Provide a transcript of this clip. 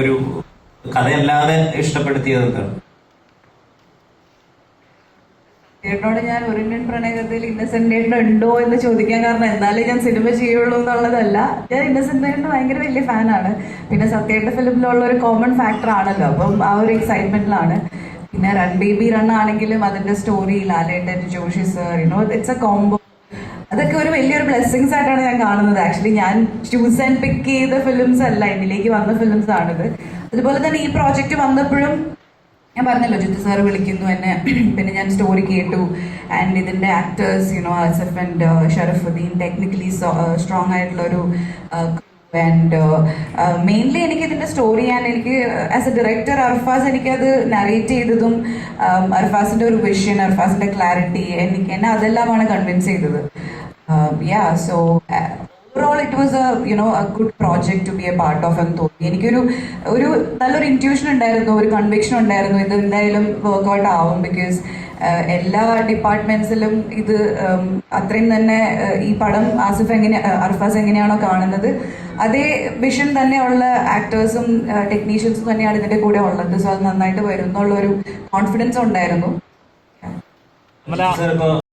ഒരു കഥയല്ലാതെ ഇഷ്ടപ്പെടുത്തിയത് എന്താണ് ചേട്ടനോട് ഞാൻ ഒരു ഇന്ത്യൻ പ്രണയകഥയിൽ ഇന്നസെന്റ് ഏട്ടൻ ഉണ്ടോ എന്ന് ചോദിക്കാൻ കാരണം എന്നാലേ ഞാൻ സിനിമ ചെയ്യുള്ളൂ എന്നുള്ളതല്ല. ഞാൻ ഇന്നസെന്റ് ഏട്ടന് ഭയങ്കര വലിയ ഫാനാണ് പിന്നെ സത്യേട്ട ഫിലിമിലുള്ള ഒരു കോമൺ ഫാക്ടർ ആണല്ലോ. അപ്പം ആ ഒരു എക്സൈറ്റ്മെന്റിലാണ് പിന്നെ റൺ ബേബി റൺ ആണെങ്കിലും അതിന്റെ story Lalettan Joshi sir you know it's a combo അതൊക്കെ ഒരു വലിയൊരു ബ്ലെസ്സിങ്സ് ആയിട്ടാണ് ഞാൻ കാണുന്നത്. ആക്ച്വലി ഞാൻ ചൂസ് ആൻഡ് പിക്ക് ചെയ്ത ഫിലിംസ് അല്ല ഇതിലേക്ക് വന്ന ഫിലിംസ് ആണിത്. അതുപോലെ തന്നെ ഈ പ്രോജക്റ്റ് വന്നപ്പോഴും ഞാൻ പറഞ്ഞല്ലോ ജിത്തു സാർ വിളിക്കുന്നു എന്നെ. പിന്നെ ഞാൻ സ്റ്റോറി കേട്ടു. ആൻഡ് ഇതിന്റെ actors you know Asaf and Sharafuddeen technically strong ആയിട്ടുള്ള ഒരു ആൻഡ് മെയിൻലി എനിക്ക് ഇതിന്റെ സ്റ്റോറി ഞാൻ എനിക്ക് ആസ് എ ഡയറക്ടർ അർഫാസ് എനിക്കത് നറേറ്റ് ചെയ്തതും um, അർഫാസിന്റെ ഒരു വിഷൻ അർഫാസിന്റെ ക്ലാരിറ്റി എനിക്ക് എന്നെ അതെല്ലാമാണ് കൺവിൻസ് ചെയ്തത്. Yeah so overall it was a you know a good project to be a part of എന്ന് തോന്നി. എനിക്കൊരു ഒരു നല്ലൊരു ഇന്റ്യൂഷൻ ഉണ്ടായിരുന്നു ഒരു കൺവിക്ഷൻ ഉണ്ടായിരുന്നു ഇത് എന്തായാലും വർക്ക്ഔട്ട് ആവും ബിക്കോസ് എല്ലാ ഡിപ്പാർട്ട്മെന്റ്സിലും ഇത് ഉം, അത്രയും തന്നെ uh, ഈ പടം ആസിഫ് എങ്ങനെ uh, അർഫാസ് എങ്ങനെയാണോ കാണുന്നത് അതേ വിഷൻ തന്നെയുള്ള ആക്ടേഴ്സും ടെക്നീഷ്യൻസും തന്നെയാണ് ഇതിന്റെ കൂടെ ഉള്ളത്. സോ അത് നന്നായിട്ട് വരും എന്നുള്ള ഒരു കോൺഫിഡൻസ് ഉണ്ടായിരുന്നു.